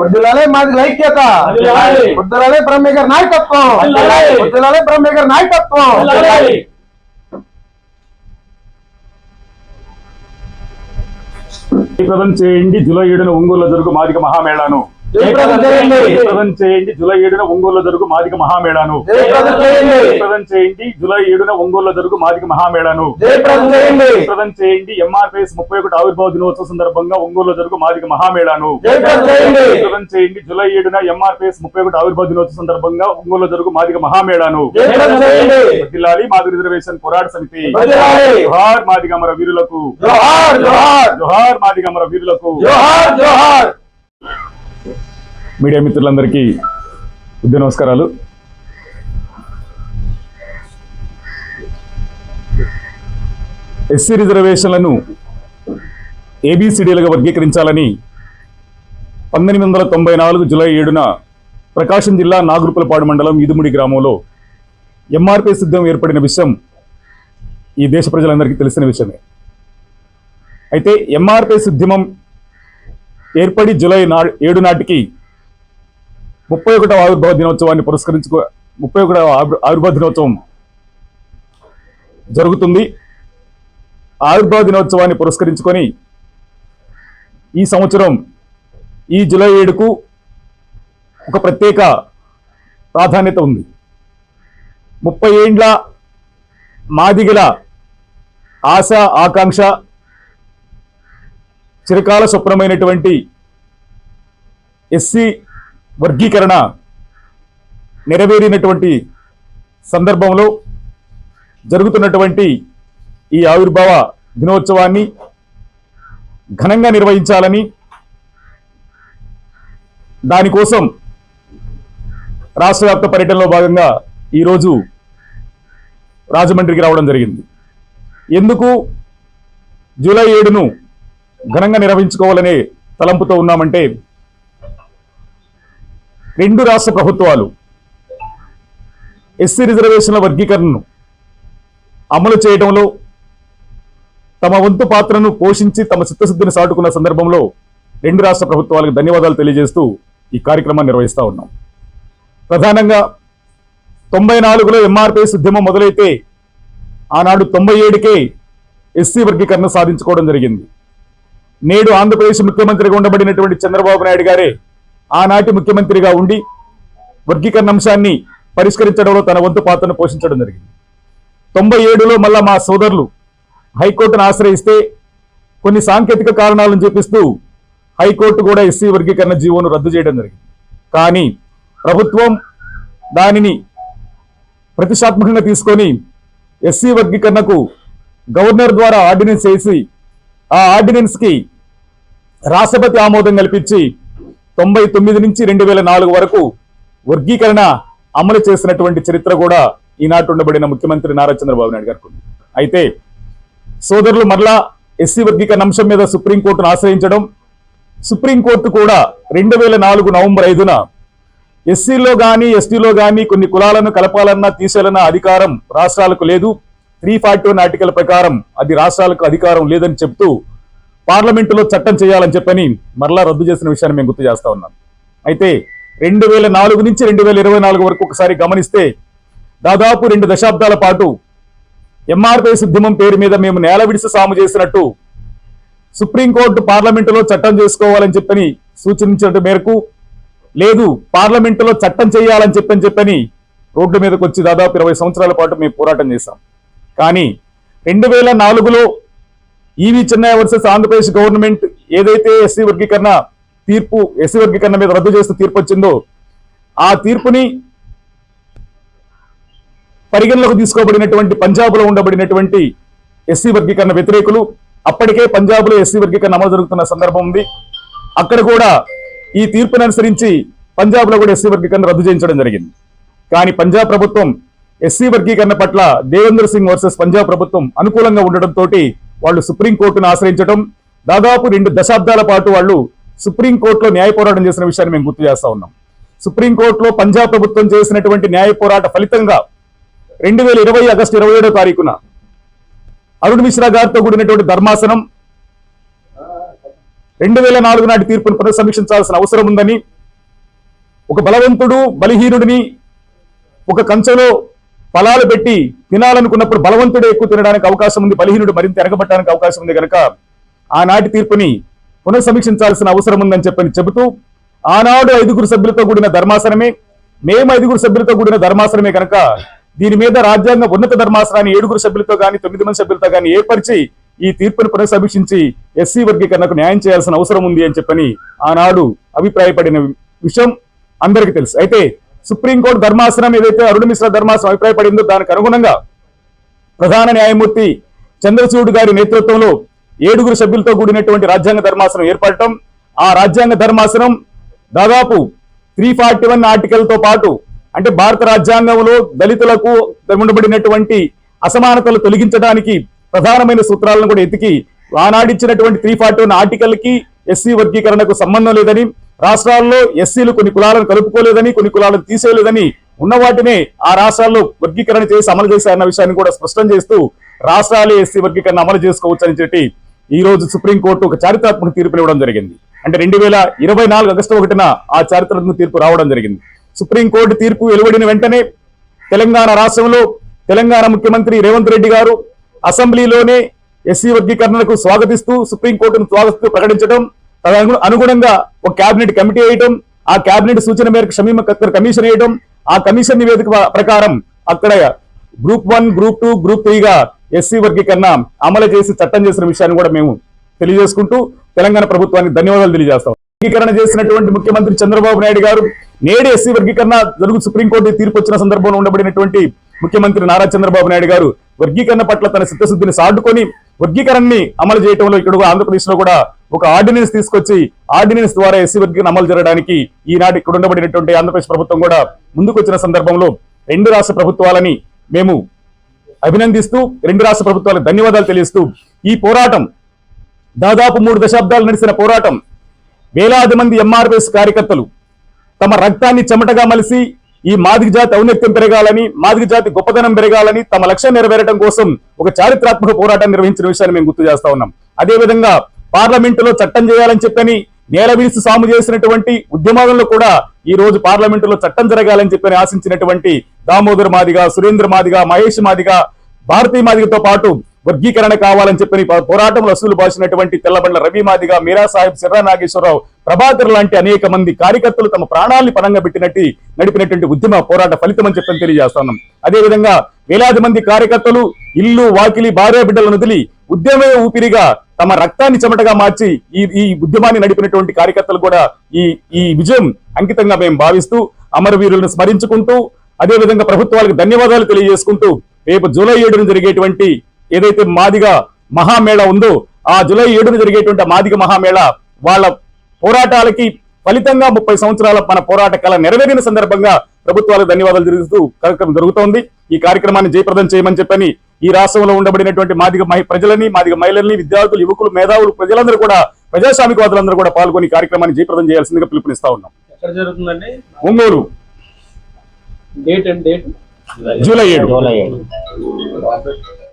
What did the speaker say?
వద్దులాలే మాది లైక్యత వదిలాలి. వద్దులాలే బ్రహ్మేగర్ నాయకత్వం వదిలాలి. వద్దులాలే బ్రహ్మేగర్ నాయకత్వం ప్రదం చేయండి. జూలై ఏడున ఒంగోలులో జరుగు మాదిక మహామేళాను. చేయండి. చేయండి. జూలై ఏడున ఒంగోలులో జరుగు మాదిక మహామేళాను. జయప్రదం చేయండి. జూలై ఏడున ఒంగోలులో జరుగు మాదిక మహామేళాను. జయప్రదం చేయండి. ఎంఆర్పిఎస్ ముప్పై ఒకటి ఆవిర్భావ దినోత్సవ సందర్భంగా ఒంగోలులో జరుగు మాదిక మహామేళాను. జయప్రదం చేయండి. జూలై ఏడున ఎంఆర్పిఎస్ ముప్పై ఒకటి ఆవిర్భావ దినోత్సవ సందర్భంగా ఒంగోలులో జరుగు మాదిక మహామేళాను. జిల్లాలి మాదిక రిజర్వేషన్ పోరాట సమితి. జోహార్ మాదిగమర వీరులకు. జోహార్ మాదిగమర వీరులకు. జోహార్ జోహార్. మీడియా మిత్రులందరికీ ఉద్య నమస్కారాలు. ఎస్సీ రిజర్వేషన్లను ఏబిసిడీలుగా వర్గీకరించాలని పంతొమ్మిది వందల తొంభై నాలుగు జూలై ఏడున ప్రకాశం జిల్లా నాగురుపులపాడు మండలం ఇదుముడి గ్రామంలో ఎంఆర్పీ సిద్ధం ఏర్పడిన విషయం ఈ దేశ ప్రజలందరికీ తెలిసిన విషయమే. అయితే ఎంఆర్పీ ఉద్యమం ఏర్పడి జూలై నా ఏడు నాటికి ముప్పై ఒకటవ ఆవిర్భావ దినోత్సవాన్ని పురస్కరించుకో ముప్పై ఒకటవ ఆవిర్భావ దినోత్సవం జరుగుతుంది. ఆవిర్భావ దినోత్సవాన్ని పురస్కరించుకొని ఈ సంవత్సరం ఈ జూలై ఏడుకు ఒక ప్రత్యేక ప్రాధాన్యత ఉంది. ముప్పై ఏండ్ల మాదిగల ఆశ ఆకాంక్ష చిరకాల స్వప్నమైనటువంటి ఎస్సీ వర్గీకరణ నెరవేరినటువంటి సందర్భంలో జరుగుతున్నటువంటి ఈ ఆవిర్భావ దినోత్సవాన్ని ఘనంగా నిర్వహించాలని దానికోసం రాష్ట్ర వ్యాప్త పర్యటనలో భాగంగా ఈరోజు రాజమండ్రికి రావడం జరిగింది. ఎందుకు జూలై ఏడును ఘనంగా నిర్వహించుకోవాలనే తలంపుతో ఉన్నామంటే రెండు రాష్ట్ర ప్రభుత్వాలు ఎస్సీ రిజర్వేషన్ల వర్గీకరణను అమలు చేయడంలో తమ వంతు పాత్రను పోషించి తమ చిత్తశుద్ధిని సాటుకున్న సందర్భంలో రెండు రాష్ట్ర ప్రభుత్వాలకు ధన్యవాదాలు తెలియజేస్తూ ఈ కార్యక్రమాన్ని నిర్వహిస్తా ఉన్నాం. ప్రధానంగా తొంభై నాలుగులో ఎంఆర్పిఎస్ ఉద్యమం మొదలైతే ఆనాడు తొంభై ఏడుకే ఎస్సీ వర్గీకరణ సాధించుకోవడం జరిగింది. నేడు ఆంధ్రప్రదేశ్ ముఖ్యమంత్రిగా ఉండబడినటువంటి చంద్రబాబు నాయుడు గారే ఆనాటి ముఖ్యమంత్రిగా ఉండి వర్గీకరణ అంశాన్ని పరిష్కరించడంలో తన వంతు పాత్రను పోషించడం జరిగింది. తొంభై ఏడులో మళ్ళా మా సోదరులు హైకోర్టును ఆశ్రయిస్తే కొన్ని సాంకేతిక కారణాలను చూపిస్తూ హైకోర్టు కూడా ఎస్సీ వర్గీకరణ జీవోను రద్దు చేయడం జరిగింది. కానీ ప్రభుత్వం దానిని ప్రతిష్టాత్మకంగా తీసుకొని ఎస్సీ వర్గీకరణకు గవర్నర్ ద్వారా ఆర్డినెన్స్ చేసి ఆ ఆర్డినెన్స్కి రాష్ట్రపతి ఆమోదం కల్పించి తొంభై తొమ్మిది నుంచి రెండు వేల నాలుగు వరకు వర్గీకరణ అమలు చేసినటువంటి చరిత్ర కూడా ఈనాటి ఉండబడిన ముఖ్యమంత్రి నారా చంద్రబాబు నాయుడు గారికి అయితే సోదరులు మరలా ఎస్సీ వర్గీకరణ అంశం మీద సుప్రీంకోర్టును ఆశ్రయించడం సుప్రీంకోర్టు కూడా రెండు వేల నాలుగు నవంబర్ ఐదున ఎస్సీలో కానీ ఎస్టీలో కానీ కొన్ని కులాలను కలపాలన్నా తీసేయాలన్న అధికారం రాష్ట్రాలకు లేదు. త్రీ ఫార్టీ వన్ ఆర్టికల్ ప్రకారం అది రాష్ట్రాలకు అధికారం లేదని చెప్తూ పార్లమెంటులో చట్టం చేయాలని చెప్పని మరలా రద్దు చేసిన విషయాన్ని మేము గుర్తు చేస్తా ఉన్నాం. అయితే రెండు వేల నాలుగు నుంచి రెండు వేల ఇరవై నాలుగు వరకు ఒకసారి గమనిస్తే దాదాపు రెండు దశాబ్దాల పాటు ఎంఆర్పై ఉద్యమం పేరు మీద మేము నేల విడిసి సాము చేసినట్టు సుప్రీంకోర్టు పార్లమెంటులో చట్టం చేసుకోవాలని చెప్పని సూచించిన మేరకు లేదు పార్లమెంటులో చట్టం చేయాలని చెప్పని చెప్పని రోడ్డు మీదకి వచ్చి దాదాపు ఇరవై సంవత్సరాల పాటు మేము పోరాటం చేశాం. కానీ రెండు వేల నాలుగులో EV Chennai versus Andhra Pradesh government ఏదైతే ఎస్సీ వర్గీకరణ తీర్పు ఎస్సీ వర్గీకరణ మీద రద్దు చేస్తూ తీర్పు వచ్చిందో ఆ తీర్పుని పరిగణలోకి తీసుకోబడినటువంటి పంజాబ్లో ఉండబడినటువంటి ఎస్సీ వర్గీకరణ వ్యతిరేకులు అప్పటికే పంజాబ్లో ఎస్సీ వర్గీకరణ అమలు జరుగుతున్న సందర్భం ఉంది. అక్కడ కూడా ఈ తీర్పును అనుసరించి పంజాబ్లో కూడా ఎస్సీ వర్గీకరణ రద్దు చేయించడం జరిగింది. కానీ పంజాబ్ ప్రభుత్వం ఎస్సీ వర్గీకరణ పట్ల దేవేంద్ర సింగ్ వర్సెస్ పంజాబ్ ప్రభుత్వం అనుకూలంగా ఉండడంతో వాళ్ళు సుప్రీంకోర్టును ఆశ్రయించడం దాదాపు రెండు దశాబ్దాల పాటు వాళ్ళు సుప్రీంకోర్టులో న్యాయ పోరాటం చేసిన విషయాన్ని మేము గుర్తు చేస్తా ఉన్నాం. సుప్రీంకోర్టులో పంజాబ్ ప్రభుత్వం చేసినటువంటి న్యాయ పోరాట ఫలితంగా రెండు వేల ఇరవై ఆగస్టు ఇరవై ఏడో తారీఖున అరుణ్ మిశ్రా గారితో కూడినటువంటి ధర్మాసనం రెండు వేల నాలుగు నాటి తీర్పును పునఃసమీక్షించాల్సిన అవసరం ఉందని ఒక బలవంతుడు బలహీనుడిని ఒక కంచెలో ఫలాలు పెట్టి తినాలనుకున్నప్పుడు బలవంతుడే ఎక్కువ తినడానికి అవకాశం ఉంది బలహీనుడు మరింత ఎరగబట్టడానికి అవకాశం ఉంది కనుక ఆనాటి తీర్పుని పునఃసమీక్షించాల్సిన అవసరం ఉందని చెప్పని చెబుతూ ఆనాడు ఐదుగురు సభ్యులతో కూడిన ధర్మాసనమే మేము ఐదుగురు సభ్యులతో కూడిన ధర్మాసనమే కనుక దీని మీద రాజ్యాంగ ఉన్నత ధర్మాసనాన్ని ఏడుగురు సభ్యులతో గాని తొమ్మిది మంది సభ్యులతో కానీ ఏర్పరిచి ఈ తీర్పును పునఃసమీక్షించి ఎస్సీ వర్గీకరణకు న్యాయం చేయాల్సిన అవసరం ఉంది అని చెప్పని ఆనాడు అభిప్రాయపడిన విషయం అందరికీ తెలుసు. అయితే సుప్రీంకోర్టు ధర్మాసనం ఏదైతే అరుణ్ మిశ్రా ధర్మాసనం అభిప్రాయపడిందో దానికి అనుగుణంగా ప్రధాన న్యాయమూర్తి చంద్రచూడ్ గారి నేతృత్వంలో ఏడుగురు సభ్యులతో కూడినటువంటి రాజ్యాంగ ధర్మాసనం ఏర్పడటం. ఆ రాజ్యాంగ ధర్మాసనం దాదాపు త్రీ ఫార్టీ వన్ ఆర్టికల్తో పాటు అంటే భారత రాజ్యాంగంలో దళితులకు ఉండబడినటువంటి అసమానతలు తొలగించడానికి ప్రధానమైన సూత్రాలను కూడా ఎతికి ఆనాడిచ్చినటువంటి త్రీ ఫార్టీ వన్ ఆర్టికల్కి ఎస్సీ వర్గీకరణకు సంబంధం లేదని రాష్ట్రాల్లో ఎస్సీలు కొన్ని కులాలను కలుపుకోలేదని కొన్ని కులాలను తీసేయలేదని ఉన్న వాటినే ఆ రాష్ట్రాల్లో వర్గీకరణ చేసి అమలు చేశారన్న విషయాన్ని కూడా స్పష్టం చేస్తూ రాష్ట్రాలే ఎస్సీ వర్గీకరణ అమలు చేసుకోవచ్చు అని చెప్పి ఈ రోజు సుప్రీంకోర్టు ఒక చారిత్రాత్మక తీర్పు ఇవ్వడం జరిగింది. అంటే రెండు వేల ఇరవై నాలుగు ఆగస్టు ఒకటిన ఆ చారిత్రాత్మక తీర్పు రావడం జరిగింది. సుప్రీంకోర్టు తీర్పు వెలువడిన వెంటనే తెలంగాణ రాష్ట్రంలో తెలంగాణ ముఖ్యమంత్రి రేవంత్ రెడ్డి గారు అసెంబ్లీలోనే ఎస్సీ వర్గీకరణకు స్వాగతిస్తూ సుప్రీంకోర్టును స్వాగతిస్తూ ప్రకటించడం తదను- అనుగుణంగా ఒక కేబినెట్ కమిటీ వేయటం ఆ కేబినెట్ సూచన మేరకు షమీమ కమిషన్ వేయటం ఆ కమిషన్ నివేదిక ప్రకారం అక్కడ group one group two group త్రీగా SC వర్గీకరణ అమలు చేసి చట్టం చేసిన విషయాన్ని కూడా మేము తెలియజేసుకుంటూ తెలంగాణ ప్రభుత్వానికి ధన్యవాదాలు తెలియజేస్తాం. వర్గీకరణ చేసినటువంటి ముఖ్యమంత్రి చంద్రబాబు నాయుడు గారు నేడు ఎస్సీ వర్గీకరణ జరుగు సుప్రీంకోర్టు తీర్పు వచ్చిన సందర్భంలో ఉండబడినటువంటి ముఖ్యమంత్రి నారా చంద్రబాబు నాయుడు గారు వర్గీకరణ పట్ల తన చిత్తశుద్ధిని సాటుకొని వర్గీకరణని అమలు చేయడంలో ఇక్కడ ఆంధ్రప్రదేశ్లో కూడా ఒక ఆర్డినెన్స్ తీసుకొచ్చి ఆర్డినెన్స్ ద్వారా ఎస్సీ వర్గీకరణ అమలు జరగడానికి ఈనాటి ఇక్కడ ఉండబడినటువంటి ఆంధ్రప్రదేశ్ ప్రభుత్వం కూడా ముందుకొచ్చిన సందర్భంలో రెండు రాష్ట్ర ప్రభుత్వాలని మేము అభినందిస్తూ రెండు రాష్ట్ర ప్రభుత్వాలకు ధన్యవాదాలు తెలియస్తూ ఈ పోరాటం దాదాపు మూడు దశాబ్దాలు నడిచిన పోరాటం వేలాది మంది ఎంఆర్ఎస్ కార్యకర్తలు తమ రక్తాన్ని చెమటగా మలిసి ఈ మాదిక జాతి ఔన్నత్యం పెరగాలని మాదిక జాతి గొప్పదనం పెరగాలని తమ లక్ష్యం నెరవేరడం కోసం ఒక చారిత్రాత్మక పోరాటం నిర్వహించిన విషయాన్ని మేము గుర్తు చేస్తా ఉన్నాం. అదేవిధంగా పార్లమెంటులో చట్టం చేయాలని చెప్పని నేల విరిసి సాము చేసినటువంటి ఉద్యమాలలో కూడా ఈ రోజు పార్లమెంటులో చట్టం జరగాలని చెప్పని ఆశించినటువంటి దామోదర్ మాదిగా సురేంద్ర మాదిగా మహేష్ మాదిగా భారతీయ మాదిగతో పాటు వర్గీకరణ కావాలని చెప్పని పోరాటంలో అసలు బాసినటువంటి తెల్లబండ్ల రవి మాదిగా మీరా సాహెబ్ సిర్రా నాగేశ్వరరావు ప్రభాకర్ లాంటి అనేక మంది కార్యకర్తలు తమ ప్రాణాల్ని పరంగా పెట్టినట్టు నడిపినటువంటి ఉద్యమ పోరాట ఫలితం అని చెప్పని తెలియజేస్తున్నాం అదే విధంగా వేలాది మంది కార్యకర్తలు ఇల్లు వాకిలి భార్య బిడ్డలను వదిలి ఉద్యమే ఊపిరిగా తమ రక్తాన్ని చెమటగా మార్చి ఈ ఈ ఉద్యమాన్ని నడిపినటువంటి కార్యకర్తలు కూడా ఈ ఈ విజయం అంకితంగా మేము భావిస్తూ అమరవీరులను స్మరించుకుంటూ అదే విధంగా ప్రభుత్వాలకు ధన్యవాదాలు తెలియజేసుకుంటూ రేపు జూలై ఏడున జరిగేటువంటి ఏదైతే మాదిగా మహామేళ ఉందో ఆ జూలై ఏడున జరిగేటువంటి మాదిగ మహామేళ వాళ్ళ పోరాటాలకి ఫలితంగా ముప్పై సంవత్సరాల మన పోరాట కళ నెరవేరిన సందర్భంగా ప్రభుత్వాలకు ధన్యవాదాలు తెలుస్తూ కార్యక్రమం జరుగుతోంది. ఈ కార్యక్రమాన్ని జయప్రదం చేయమని చెప్పని ఈ రాష్ట్రంలో ఉండబడినటువంటి మాదిగ మహి- ప్రజలని మాదిగ మహిళల్ని విద్యార్థులు యువకులు మేధావులు ప్రజలందరూ కూడా ప్రజాస్వామికవాదులందరూ కూడా పాల్గొని కార్యక్రమాన్ని జయప్రదం చేయాల్సిందిగా పిలుపునిస్తా ఉన్నాం. ఎక్కడ జరుగుతుందండి? Ongole. Date and date? July ఏడు. జూలై ఏడు.